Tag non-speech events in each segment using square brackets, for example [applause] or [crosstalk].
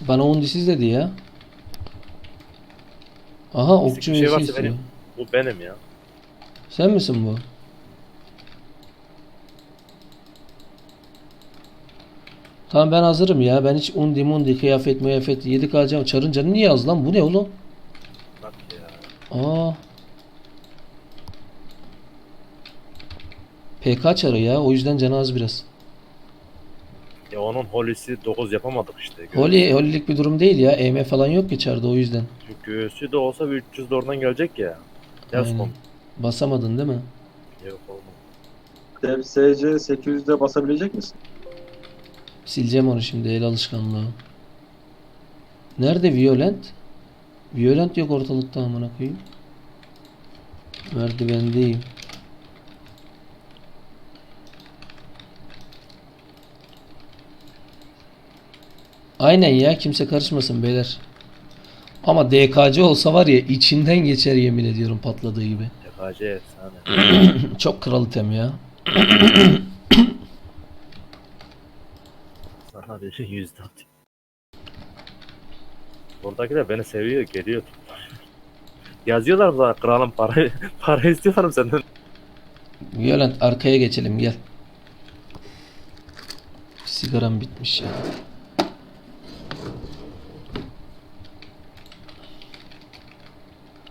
Bana undisiz dedi ya. Aha okçu bir şey varsa istiyor. benim. Bu benim ya. Sen misin bu? Tamam ben hazırım ya. Ben hiç undi mundi kıyafet mıyafet yedik alacağım. Çarın canı niye az lan? Bu ne oğlum? Bak ya. Aa. PK çarı ya. O yüzden canı az biraz. Ya onun holisi 9 yapamadık işte. Holy, holylik bir durum değil ya. EM falan yok çarda o yüzden. Çünkü göğsü de olsa bir 300 de oradan gelecek ya. Yaz Aynen. Basamadın değil mi? Yok olmaz. Dev SC 800'de basabilecek misin? Sileceğim onu şimdi el alışkanlığı. Nerede Violent? Violent yok ortalıkta amına koyayım. Merdivendeyim. Aynen ya kimse karışmasın beyler. Ama DKC olsa var ya içinden geçer yemin ediyorum patladığı gibi. TKC efsane. [clears throat] Çok kral item ya. [clears throat] Sana bir şey yüzde atayım. Buradakiler beni seviyor, geliyor. Yazıyorlar da kralım para [laughs] para istiyorlarım senden. Violent arkaya geçelim gel. Sigaram bitmiş ya.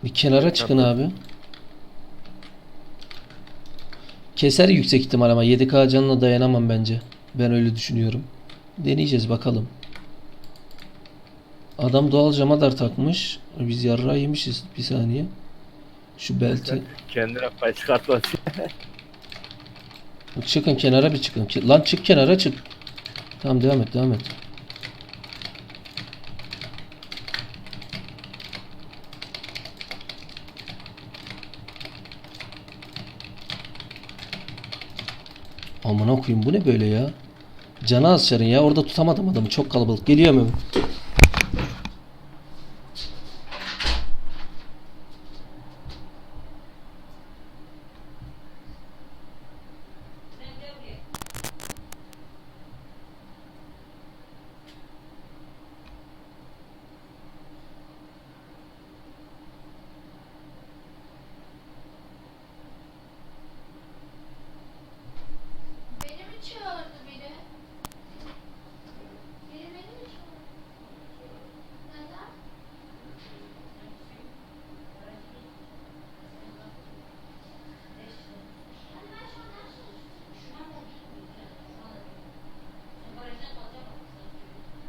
Bir kenara çıkın abi. Keser yüksek ihtimal ama 7K canına dayanamam bence. Ben öyle düşünüyorum. Deneyeceğiz bakalım. Adam doğal cama dar takmış. Biz yarrağı yemişiz bir saniye. Şu belti. Kendine pay çıkartma. Çıkın kenara bir çıkın. Lan çık kenara çık. Tamam devam et devam et. Amına koyayım bu ne böyle ya? Canı az ya. Orada tutamadım adamı. Çok kalabalık. Geliyor mu? Beni mi çağırdı biri? Biri beni mi çağırdı? Neden? Hani ben şu an ders çalışıyorum. Şu an da değil. Şu an da değil. Sen barajda kalacak mısın?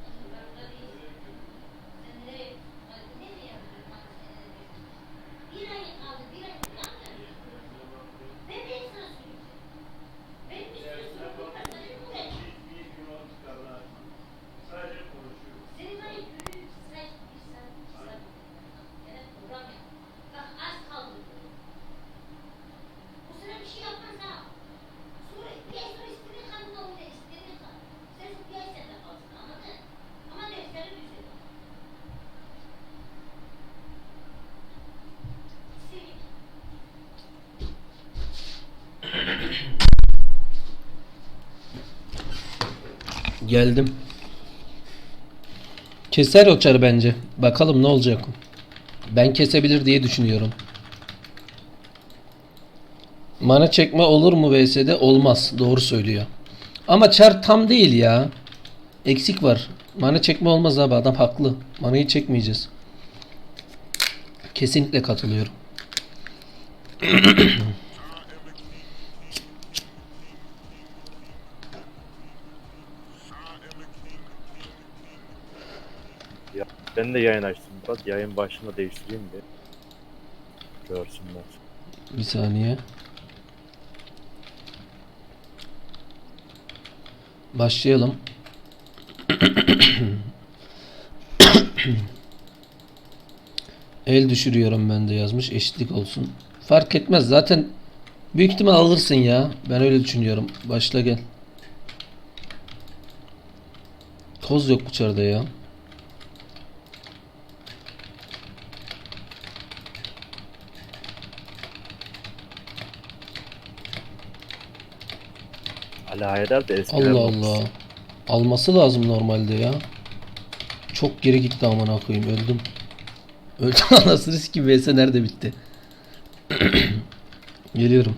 Sen barajda değilsin. Sen nereye? Hadi nereye yapıyorsun? Hadi sen nereye? Bir ay kaldı. Bir ay falan da. Ben de sana söyleyeceğim. Benim bir sürü sorunum var. Sana ne olacak? Senin var ya günlük iki saat, bir saat, iki saat. Evet, program yap. Bak az kaldı. Bu sana bir şey yapmaz ha. Sonra bir ay sonra istediğin kadınla oyna, istediğin kadın. Sen bir ay sende kalsın, anladın? Ama dersleri düzelt. Sevik. Geldim. Keser o çarı bence. Bakalım ne olacak. Ben kesebilir diye düşünüyorum. Mana çekme olur mu VS'de? Olmaz. Doğru söylüyor. Ama çar tam değil ya. Eksik var. Mana çekme olmaz abi. Adam haklı. Manayı çekmeyeceğiz. Kesinlikle katılıyorum. [clears throat] ben de yayın açtım biraz. Yayın başında değiştireyim bir. Görsünler. Bir saniye. Başlayalım. El düşürüyorum ben de yazmış. Eşitlik olsun. Fark etmez. Zaten büyük ihtimal alırsın ya. Ben öyle düşünüyorum. Başla gel. Toz yok bu çarda ya. Ali Haydar da eskiden Allah olmuş. Allah. Alması lazım normalde ya. Çok geri gitti amına koyayım öldüm. Öldüm [laughs] anasını sikeyim vs nerede bitti? [clears throat] Geliyorum.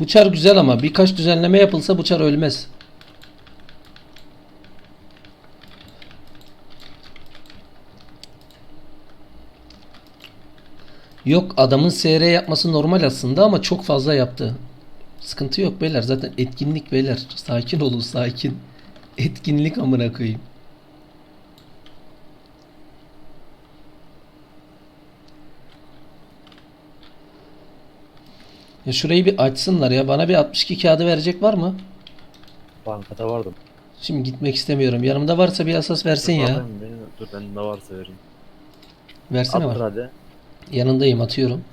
Bu çar güzel ama birkaç düzenleme yapılsa bu çar ölmez. Yok adamın SR yapması normal aslında ama çok fazla yaptı. Sıkıntı yok beyler zaten etkinlik beyler. Sakin olun sakin. Etkinlik amına koyayım. Ya şurayı bir açsınlar ya. Bana bir 62 kağıdı verecek var mı? Bankada vardım. Şimdi gitmek istemiyorum. Yanımda varsa bir asas versin ya. Bakayım benim- Dur ben de varsa vereyim. Versene Attır var. hadi. Yanındayım atıyorum.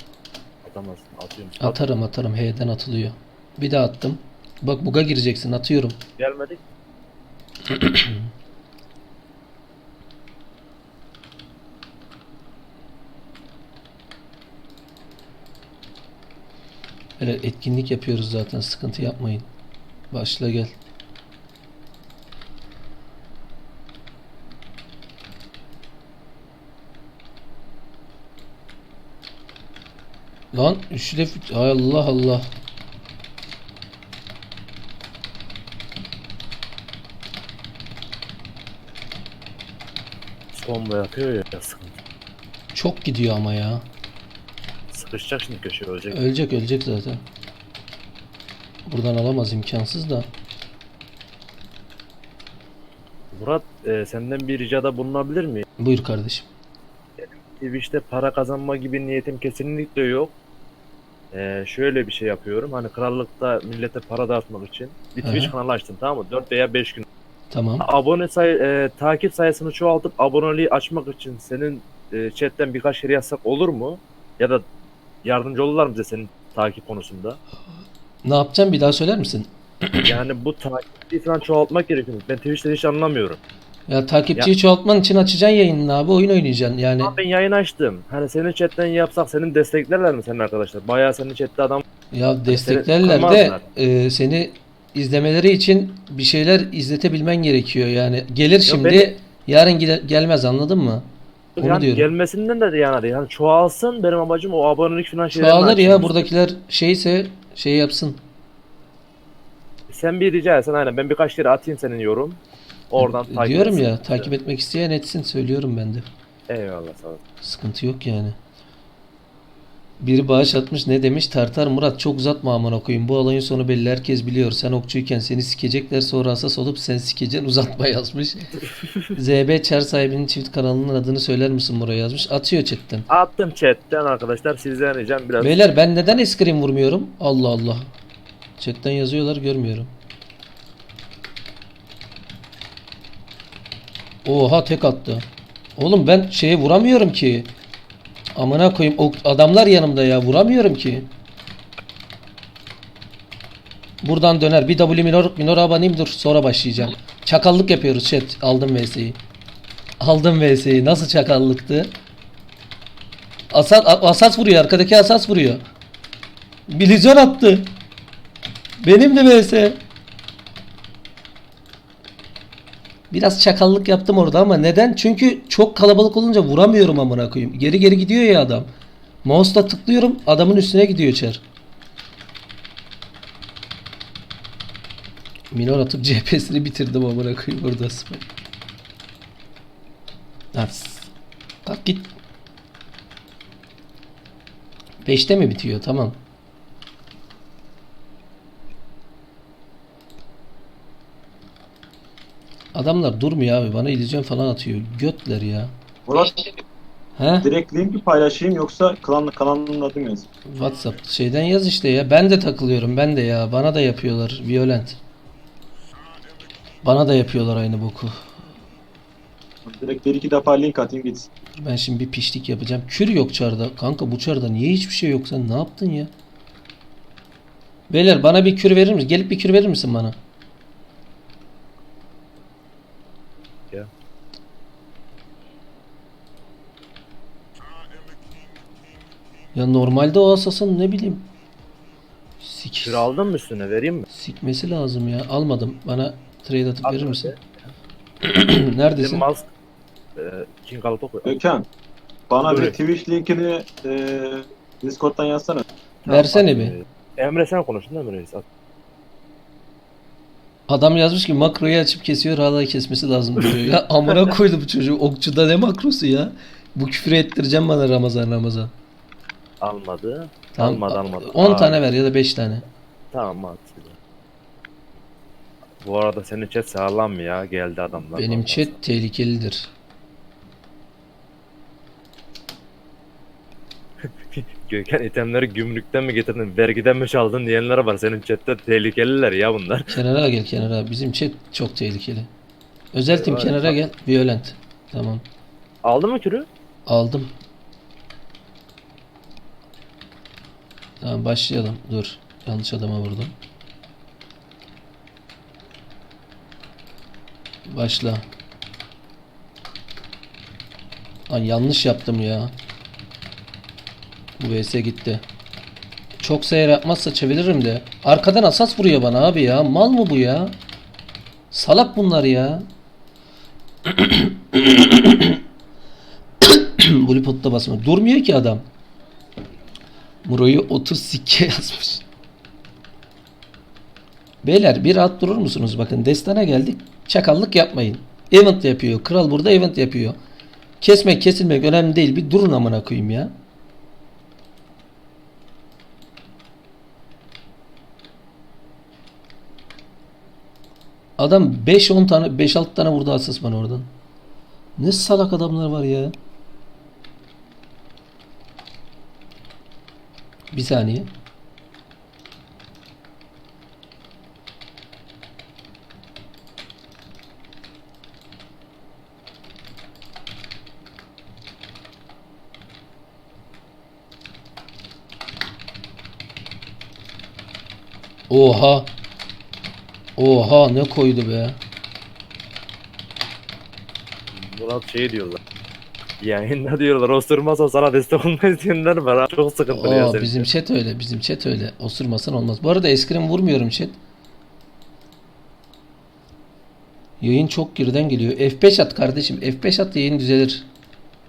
Atamazsın. Atıyorum. At. Atarım atarım. H'den atılıyor. Bir daha attım. Bak buga gireceksin atıyorum. Gelmedik. [clears throat] Böyle etkinlik yapıyoruz zaten. Sıkıntı yapmayın. Başla gel. Lan üçlü Allah Allah. Combo yapıyor ya sıkıntı. Çok gidiyor ama ya. Sıkışacak şimdi köşeye ölecek. Ölecek ölecek zaten. Buradan alamaz imkansız da. Murat e, senden bir ricada bulunabilir miyim? Buyur kardeşim. Twitch'te para kazanma gibi niyetim kesinlikle yok. E, şöyle bir şey yapıyorum. Hani krallıkta millete para dağıtmak için bir Twitch kanalı açtım tamam mı? 4 veya 5 gün. Tamam. Abone say e, takip sayısını çoğaltıp aboneliği açmak için senin e, chatten birkaç kere yazsak olur mu? Ya da yardımcı olurlar mı bize senin takip konusunda? Ne yapacağım bir daha söyler misin? Yani bu takipçiyi falan çoğaltmak gerekiyor. Ben Twitch'te hiç anlamıyorum. Ya takipçiyi çoğaltman için açacaksın yayınını abi oyun oynayacaksın yani. Ama ben yayın açtım. Hani senin chatten yapsak senin desteklerler mi senin arkadaşlar? Bayağı senin chatte adam Ya desteklerler de kırmazlar. e, seni izlemeleri için bir şeyler izletebilmen gerekiyor yani. Gelir şimdi beni- yarın gide- gelmez anladın mı? Onu yani diyorum. gelmesinden de yani değil. Hani çoğalsın benim amacım o abonelik falan şeylerini Çoğalır ya buradakiler şeyse şey yapsın. Sen bir rica etsen aynen ben birkaç kere atayım senin yorum. Oradan takip Diyorum etsin. ya takip etmek isteyen etsin söylüyorum ben de. Eyvallah ol. Sıkıntı yok yani. Biri bağış atmış ne demiş? Tartar Murat çok uzatma amına koyayım. Bu olayın sonu belli herkes biliyor. Sen okçuyken seni sikecekler sonra asas olup sen sikeceksin uzatma yazmış. [laughs] ZB Çar sahibinin çift kanalının adını söyler misin buraya yazmış. Atıyor chatten. Attım chatten arkadaşlar sizden ricam biraz. Beyler ben neden eskrim vurmuyorum? Allah Allah. Chatten yazıyorlar görmüyorum. Oha tek attı. Oğlum ben şeye vuramıyorum ki. Amına koyayım o adamlar yanımda ya vuramıyorum ki. Buradan döner. Bir W minor, minor abanayım dur sonra başlayacağım. Çakallık yapıyoruz chat. Aldım VS'yi. Aldım VS'yi. Nasıl çakallıktı? Asas, asas vuruyor. Arkadaki asas vuruyor. Bilizon attı. Benim de vs. Biraz çakallık yaptım orada ama neden? Çünkü çok kalabalık olunca vuramıyorum amına koyayım. Geri geri gidiyor ya adam. Mouse'la tıklıyorum adamın üstüne gidiyor çer. Minor atıp [laughs] CHP'sini bitirdim amına koyayım burada. Lan s- Kalk git. 5'te mi bitiyor? Tamam. Adamlar durmuyor abi. Bana illüzyon falan atıyor. Götler ya. Murat He? direkt linki paylaşayım yoksa klan, kanalının adı mı yazayım? WhatsApp şeyden yaz işte ya. Ben de takılıyorum. Ben de ya. Bana da yapıyorlar. Violent. Bana da yapıyorlar aynı boku. Direkt bir iki defa link atayım gitsin. Ben şimdi bir pişlik yapacağım. Kür yok çarda. Kanka bu çarda niye hiçbir şey yok? Sen ne yaptın ya? Beyler bana bir kür verir misin? Gelip bir kür verir misin bana? Ya. Ya normalde o asasın ne bileyim. Sik. Kür aldın mı üstüne vereyim mi? Sikmesi lazım ya. Almadım. Bana trade atıp At verir misin? [clears throat] Neredesin? Mask e, King. Öken. Bana Buyur. bir Twitch linkini e, Discord'dan yazsana. Versene bir. E, Emre sen konuştun değil mi reis? At. Adam yazmış ki makroyu açıp kesiyor hala kesmesi lazım diyor. Ya [laughs] amına koydu bu çocuğu. Okçuda ne makrosu ya? Bu küfür ettireceğim bana Ramazan Ramazan. Almadı. Tamam, Almadı almadı. 10 Aa, tane ver ya da 5 tane. Tamam at. Bu arada senin chat sağlam mı ya? Geldi adamlar. Benim chat tehlikelidir. Gökhan itemleri gümrükten mi getirdin, vergiden mi çaldın diyenler var. Senin chatte tehlikeliler ya bunlar. Kenara gel kenara. Bizim chat çok tehlikeli. Özel tim Evet, kenara tamam. gel. Violent. Tamam. Aldın mı kürü? Aldım. Tamam başlayalım. Dur. Yanlış adama vurdum. Başla. Ay yanlış yaptım ya. Bu vs gitti. Çok seyir yapmazsa çeviririm de. Arkadan asas vuruyor bana abi ya. Mal mı bu ya? Salak bunlar ya. [coughs] Bullipot'ta basma. Durmuyor ki adam. Muro'yu 30 sikke yazmış. Beyler bir rahat durur musunuz? Bakın destana geldik. Çakallık yapmayın. Event yapıyor. Kral burada event yapıyor. Kesmek kesilmek önemli değil. Bir durun amına koyayım ya. Adam 5-10 tane 5-6 tane vurdu asas bana oradan. Ne salak adamlar var ya. Bir saniye. Oha. Oha ne koydu be. Murat şey diyorlar. Yayında diyorlar osurmazsa sana destek olmayız diyenler var. Çok sıkıntılı ya Aa, senin. bizim chat öyle. Bizim chat öyle. Osurmasan olmaz. Bu arada eskrim vurmuyorum chat. Yayın çok geriden geliyor. F5 at kardeşim. F5 at yayın düzelir.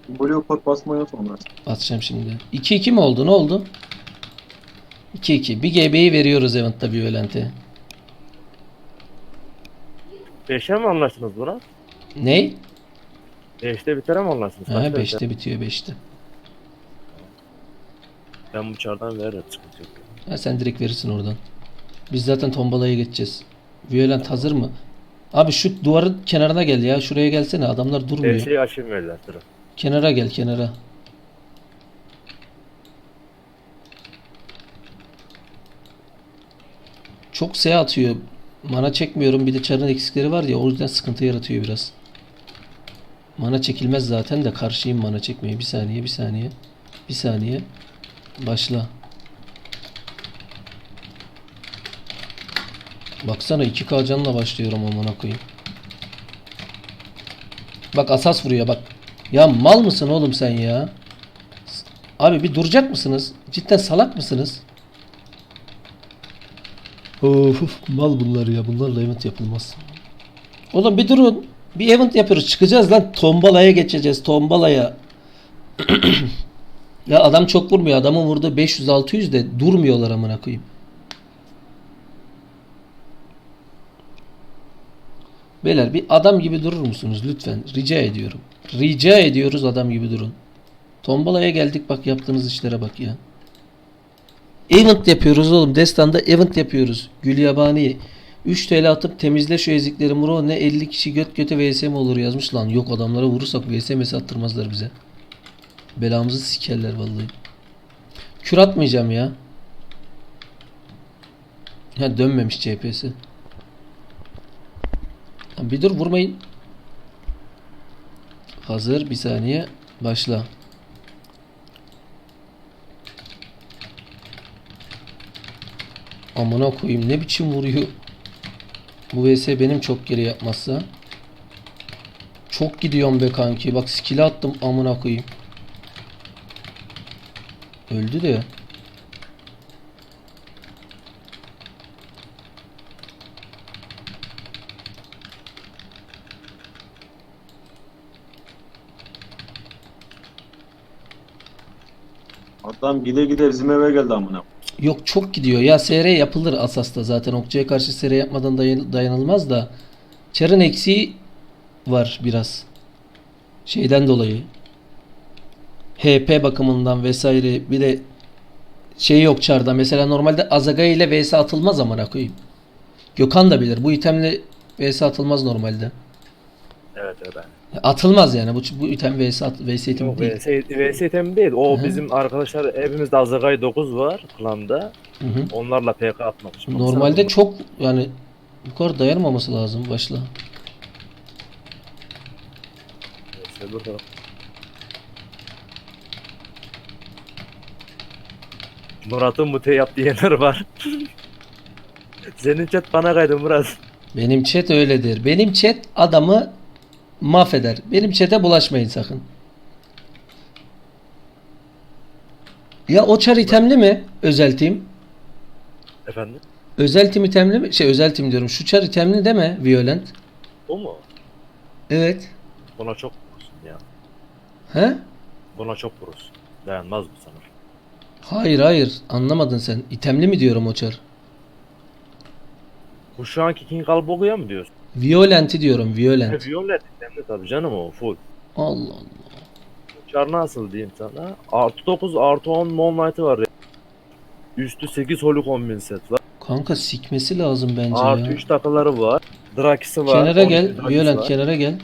Blue pot basmayı unutma. Atacağım şimdi. 2-2 mi oldu? Ne oldu? 2-2. Bir GB'yi veriyoruz Event'ta bir Violent'e. Beşe mi anlaştınız Murat? Ney? Beşte biter mi anlaştınız? Ha, Kaçta 5'te bitiyor 5'te. Ben bu çardan veririm sıkıntı yok. Ha, sen direkt verirsin oradan. Biz zaten tombalaya geçeceğiz. Violent hazır mı? Abi şu duvarın kenarına gel ya. Şuraya gelsene. Adamlar durmuyor. Her şeyi aşım verirler sıra. Kenara gel kenara. Çok S atıyor. Mana çekmiyorum. Bir de çarın eksikleri var ya o yüzden sıkıntı yaratıyor biraz. Mana çekilmez zaten de karşıyım mana çekmeye. Bir saniye bir saniye. Bir saniye. Başla. Baksana 2K canla başlıyorum amına koyayım. Bak asas vuruyor bak. Ya mal mısın oğlum sen ya? Abi bir duracak mısınız? Cidden salak mısınız? Of, of, mal bunlar ya. Bunlarla event yapılmaz. Oğlum bir durun. Bir event yapıyoruz. Çıkacağız lan. Tombalaya geçeceğiz. Tombalaya. [clears throat] ya adam çok vurmuyor. Adamın vurdu 500-600 de durmuyorlar amına koyayım. Beyler bir adam gibi durur musunuz lütfen? Rica ediyorum. Rica ediyoruz adam gibi durun. Tombalaya geldik bak yaptığınız işlere bak ya. Event yapıyoruz oğlum. Destan'da event yapıyoruz. Gülyabani 3 TL atıp temizle şu ezikleri Muro ne 50 kişi göt göte vs mi olur yazmış lan. Yok adamlara vurursak vs mes attırmazlar bize. Belamızı sikerler vallahi. Kür atmayacağım ya. Ha dönmemiş. Lan Bir dur vurmayın. Hazır bir saniye. Başla. Amına koyayım ne biçim vuruyor. Bu vs benim çok geri yapmazsa. Çok gidiyorum be kanki. Bak skill attım amına koyayım. Öldü de. Adam gide gide bizim eve geldi amına. Yok çok gidiyor. Ya SR yapılır Asas'ta zaten. Okçuya karşı SR yapmadan dayan- dayanılmaz da. Çarın eksiği var biraz. Şeyden dolayı. HP bakımından vesaire. Bir de şey yok çarda. Mesela normalde Azaga ile vs atılmaz amına koyayım. Gökhan da bilir. Bu itemle vs atılmaz normalde. Evet evet. Atılmaz yani. Bu, bu item vs, at, vs item Yok, değil. VS, VS item değil. O Hı. bizim arkadaşlar hepimizde Azagay 9 var klanda. Hı hı. Onlarla PK atmak için. Normalde çok yani bu kadar dayanmaması lazım başla. VS burada. Murat'ın mute yap diyenler var. [laughs] Senin chat bana kaydı Murat. Benim chat öyledir. Benim chat adamı mahveder. Benim chat'e bulaşmayın sakın. Ya o çar itemli mi? Özel team. Efendim? Özel team itemli mi? Şey özel team diyorum. Şu çar itemli mi? Violent. O mu? Evet. Buna çok vurursun ya. He? Buna çok vurursun. Dayanmaz bu sana. Hayır hayır. Anlamadın sen. İtemli mi diyorum o çar? Bu şu anki King Albogu'ya mı diyorsun? Violent'i diyorum. Violent. Violet itemli tabii canım o full. Allah Allah. Çar nasıl diyeyim sana? Artı 9 artı 10 Moonlight'ı var ya. Üstü 8 Holy Combin set var. Kanka sikmesi lazım bence Artı ya. 3 takıları var. Drakisi var. Kenara 12 gel. Drakisi Violent var. kenara gel.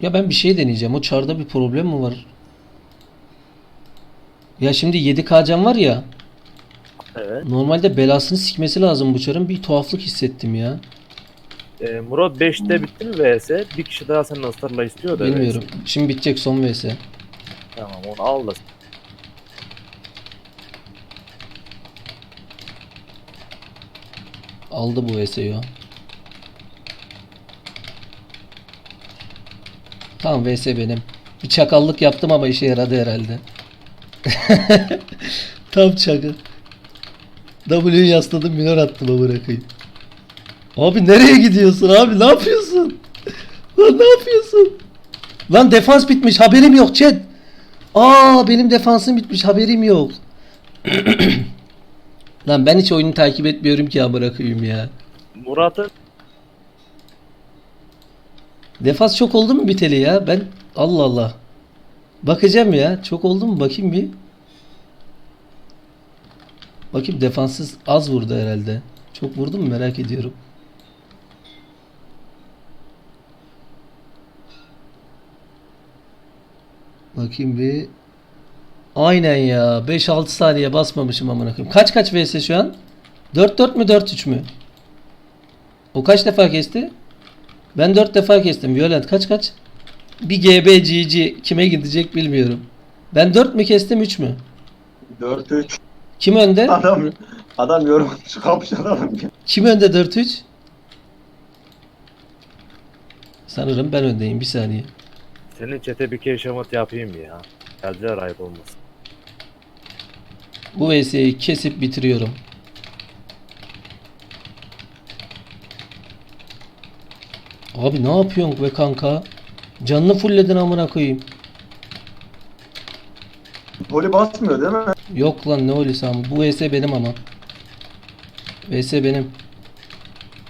Ya ben bir şey deneyeceğim. O çarda bir problem mi var? Ya şimdi 7K can var ya. Evet. Normalde belasını sikmesi lazım bu çarın. Bir tuhaflık hissettim ya. E, Murat 5'te bitti mi vs? Bir kişi daha senden ısrarla istiyor da. Bilmiyorum. vs. Şimdi bitecek son vs. Tamam onu al da. Aldı bu vs'yi o. Tamam vs benim. Bir çakallık yaptım ama işe yaradı herhalde. [laughs] Tam çakal. W'yu yasladım minor attım amına koyayım. Abi nereye gidiyorsun abi ne yapıyorsun? Lan ne yapıyorsun? Lan defans bitmiş haberim yok chat. Aa benim defansım bitmiş haberim yok. [clears throat] Lan ben hiç oyunu takip etmiyorum ki amına koyayım ya. Murat'ın Defans çok oldu mu biteli ya? Ben Allah Allah. Bakacağım ya. Çok oldu mu? Bakayım bir. Bakayım defanssız az vurdu herhalde. Çok vurdu mu merak ediyorum. Bakayım bir. Aynen ya. 5-6 saniye basmamışım amına koyayım. Kaç kaç vs şu an? 4-4 mü 4-3 mü? O kaç defa kesti? Ben 4 defa kestim. Violent kaç kaç? Bir GB kime gidecek bilmiyorum. Ben 4 mü kestim 3 mü? 4-3. Kim önde? Adam adam yorum çıkarmış adam. Kim önde 4-3? Sanırım ben öndeyim bir saniye. senin chat'e bir keşamat yapayım ya. Geldiler ayıp olmasın. Bu VS'yi kesip bitiriyorum. Abi ne yapıyorsun be kanka? Canını fullledin amına koyayım. Voli basmıyor değil mi? Yok lan ne öylesi ama. Bu VS benim ama. VS benim.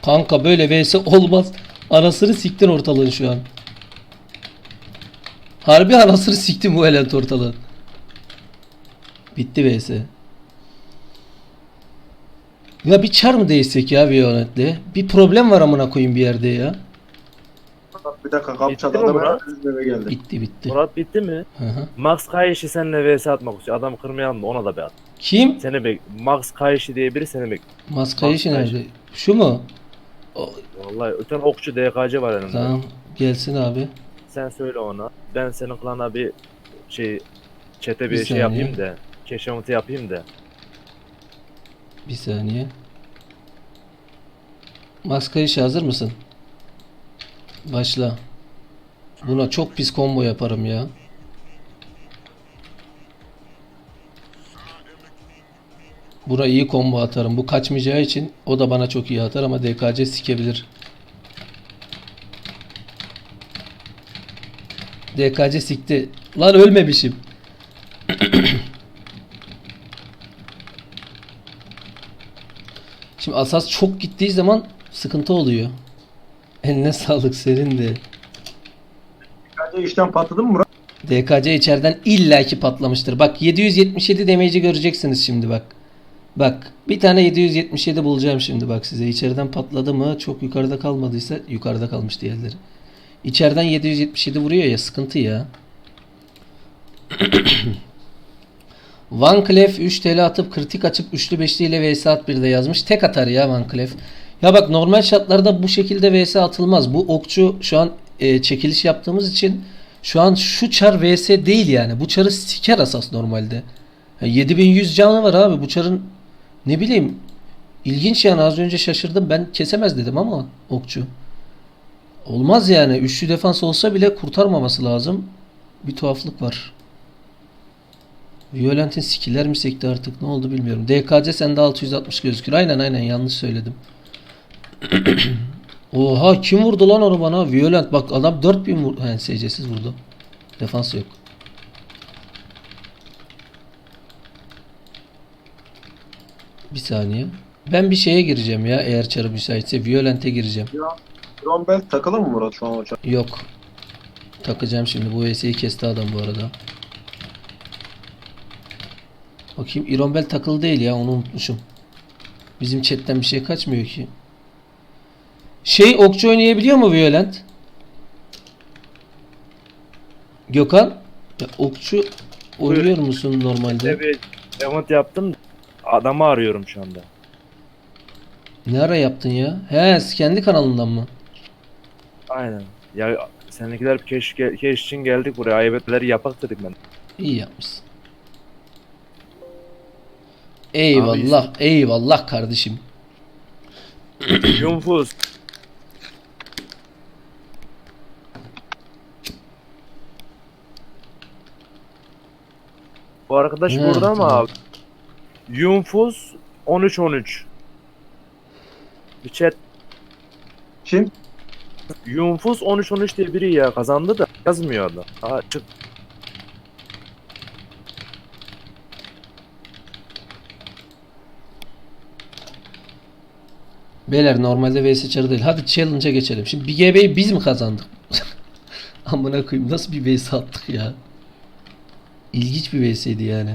Kanka böyle VS olmaz. Anasını siktin ortalığın şu an. Harbi anasını siktin bu elent ortalığın. Bitti VS. Ya bir çar mı değişsek ya Violent'le? Bir problem var amına koyayım bir yerde ya. Bir dakika Bitti mi adam Murat? eve geldi. Bitti bitti. Murat bitti mi? Hı hı. Max Kayiş'i seninle vs atmak istiyor. Adamı kırmayalım da ona da bir at. Kim? Seni bek Max Kayiş'i diye biri seni bek. Maskayı işi Maskayı. nerede? Şu mu? O- Vallahi öten okçu DKC var elimde. Tamam gelsin abi. Sen söyle ona. Ben senin klana bir şey chat'e bir, Bir şey saniye. yapayım da. Keşamatı yapayım da. Bir saniye. Max Kayış hazır mısın? Başla. Buna çok pis combo yaparım ya. Buna iyi combo atarım. Bu kaçmayacağı için o da bana çok iyi atar ama DKC sikebilir. DKC sikti. Lan ölmemişim. [clears throat] Şimdi asas çok gittiği zaman sıkıntı oluyor. Eline sağlık senin de. Bence işten patladı mı Murat? DKC içeriden illaki patlamıştır. Bak 777 damage'i göreceksiniz şimdi bak. Bak bir tane 777 bulacağım şimdi bak size. İçeriden patladı mı çok yukarıda kalmadıysa yukarıda kalmış diğerleri. İçeriden 777 vuruyor ya sıkıntı ya. [clears throat] Van Cleef 3 TL atıp kritik açıp üçlü beşli ile vs at 1'de yazmış. Tek atar ya Van Cleef. Ya bak normal şartlarda bu şekilde vs atılmaz. Bu okçu şu an e, çekiliş yaptığımız için şu an şu çar vs değil yani. Bu çarı siker asas normalde. Ya 7100 canı var abi. Bu çarın ne bileyim ilginç yani az önce şaşırdım. Ben kesemez dedim ama okçu. Olmaz yani. Üçlü defans olsa bile kurtarmaması lazım. Bir tuhaflık var. Violent'in skiller mi sekti artık ne oldu bilmiyorum. DKC sende 660 gözükür. Aynen aynen yanlış söyledim. [coughs] Oha kim vurdu lan onu bana? Violent bak adam 4000 vurdu. He SC'siz vurdu. Defans yok. Bir saniye. Ben bir şeye gireceğim ya eğer çarı müsaitse. Violent'e gireceğim. Rombel takılı mı Murat şu an hocam? Yok. Takacağım şimdi. Bu VS'yi kesti adam bu arada. Bakayım İrombel takılı değil ya onu unutmuşum. Bizim chatten bir şey kaçmıyor ki. Şey okçu oynayabiliyor mu Violent? Gökhan? Ya, okçu oynuyor musun normalde? Bir event yaptım. Adamı arıyorum şu anda. Ne ara yaptın ya? He kendi kanalından mı? Aynen. Ya seninkiler keş, keş için geldik buraya. Ayıbetleri yapak dedik ben. İyi yapmışsın. Eyvallah, eyvallah kardeşim. Yunfuz. Bu arkadaş He, burada mı tamam. abi? Yunfuz 13-13. Bir chat Kim? Yunfuz 13-13 diye biri ya kazandı da yazmıyor adam. Aa, çık. Beyler normalde vs çarı değil. Hadi challenge'a geçelim. Şimdi bir GB'yi biz mi kazandık? [laughs] Amına koyayım nasıl bir vs attık ya? İlginç bir vs'ydi yani.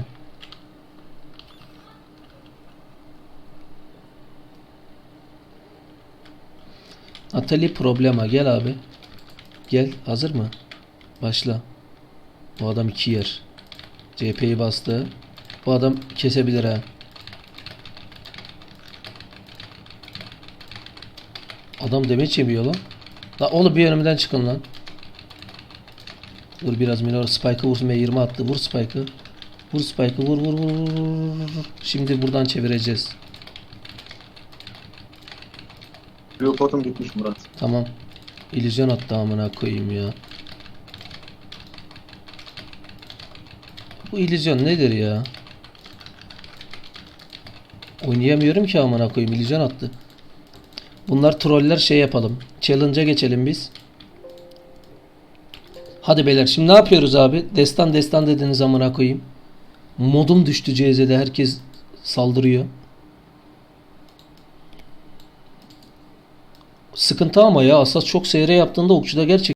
Atali problema gel abi. Gel hazır mı? Başla. Bu adam iki yer. CP'yi bastı. Bu adam kesebilir ha. Adam demeç yemiyor lan. La oğlum bir önümden çıkın lan. Dur biraz minor Spike'ı vursun. B20 attı. Vur Spike'ı. Vur Spike'ı. Vur vur vur vur. Şimdi buradan çevireceğiz. Blue potum gitmiş Murat. Tamam. İllüzyon attı amına koyayım ya. Bu illüzyon nedir ya? Oynayamıyorum ki amına koyayım. İllüzyon attı. Bunlar troller şey yapalım. Challenge'a geçelim biz. Hadi beyler şimdi ne yapıyoruz abi? Destan destan dediniz amına koyayım. Modum düştü CZ'de herkes saldırıyor. Sıkıntı ama ya Asas çok seyre yaptığında okçuda gerçek